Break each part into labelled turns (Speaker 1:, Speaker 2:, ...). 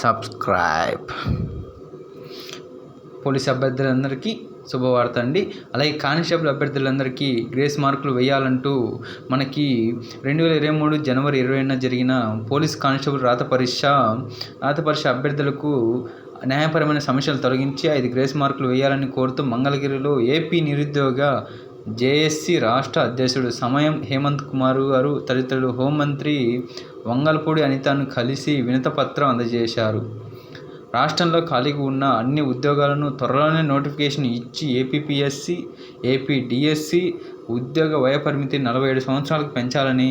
Speaker 1: Subscribe. Police అభ్యర్థులందరికీ శుభవార్త అండి. అలాగే కానిస్టేబుల్ అభ్యర్థులందరికీ గ్రేస్ మార్కులు వేయాలంటూ మనకి రెండు వేల ఇరవై మూడు జనవరి ఇరవైన జరిగిన పోలీస్ కానిస్టేబుల్ రాత పరీక్ష రాత పరీక్ష అభ్యర్థులకు న్యాయపరమైన సమస్యలు తొలగించి ఐదు గ్రేస్ మార్కులు వేయాలని కోరుతూ మంగళగిరిలో ఏపీ నిరుద్యోగ జేఎస్సీ రాష్ట్ర అధ్యక్షుడు సమయం హేమంత్ కుమార్ గారు తదితరులు హోంమంత్రి వంగల్పూడి అనితను కలిసి వినతపత్రం అందజేశారు. రాష్ట్రంలో ఖాళీగా ఉన్న అన్ని ఉద్యోగాలను త్వరలోనే నోటిఫికేషన్ ఇచ్చి ఏపీపీఎస్సి ఏపీ డిఎస్సి ఉద్యోగ వయోపరిమితి నలభై ఏడు సంవత్సరాలకు పెంచాలని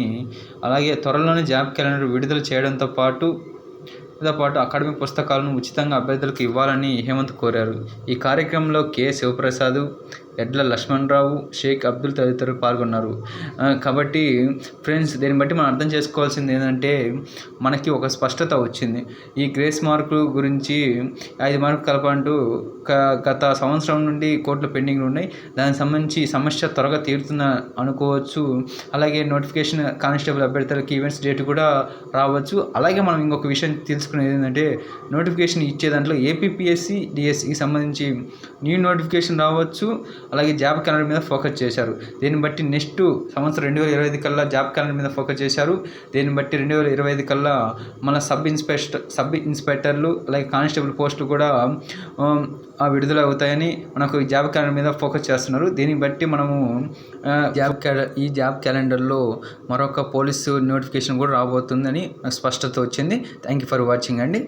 Speaker 1: అలాగే త్వరలోనే జాబ్ క్యాలెండర్ విడుదల చేయడంతో పాటు తో పాటు అకాడమిక్ పుస్తకాలను ఉచితంగా అభ్యర్థులకు ఇవ్వాలని హేమంత్ కోరారు. ఈ కార్యక్రమంలో కె. శివప్రసాద్ ఎడ్ల లక్ష్మణరావు షేక్ అబ్దుల్ తదితరులు పాల్గొన్నారు. కాబట్టి ఫ్రెండ్స్ దీన్ని బట్టి మనం అర్థం చేసుకోవాల్సింది ఏంటంటే మనకి ఒక స్పష్టత వచ్చింది. ఈ గ్రేస్ మార్కులు గురించి ఐదు మార్కులు కలపంటూ క- గత సంవత్సరం నుండి కోర్టులో పెండింగ్లు ఉన్నాయి. దానికి సంబంధించి సమస్య త్వరగా తీరుతుందని అనుకోవచ్చు. అలాగే నోటిఫికేషన్ కానిస్టేబుల్ అభ్యర్థులకి ఈవెంట్స్ డేట్ కూడా రావచ్చు. అలాగే మనం ఇంకొక విషయం తెలుసుకునేది ఏంటంటే నోటిఫికేషన్ ఇచ్చే దాంట్లో ఏపీపీఎస్సి డిఎస్సికి సంబంధించి న్యూ నోటిఫికేషన్ రావచ్చు. అలాగే జాబ్ క్యాలెండర్ మీద ఫోకస్ చేశారు. దీన్ని బట్టి నెక్స్ట్ సంవత్సరం రెండు వేల ఇరవై ఐదు కల్లా జాబ్ క్యాలెండర్ మీద ఫోకస్ చేశారు. దీన్ని బట్టి రెండు వేల ఇరవై ఐదు కల్లా మన సబ్ ఇన్స్పెక్టర్ సబ్ ఇన్స్పెక్టర్లు అలాగే కానిస్టేబుల్ పోస్టులు కూడా ఆ విడుదల అవుతాయని మనకు ఈ జాబ్ క్యాలెండర్ మీద ఫోకస్ చేస్తున్నారు. దీన్ని బట్టి మనము జాబ్ క్యాల ఈ జాబ్ క్యాలెండర్లో మరొక పోలీసు నోటిఫికేషన్ కూడా రాబోతుందని స్పష్టత వచ్చింది. థ్యాంక్ యూ ఫర్ వాచింగ్ అండి.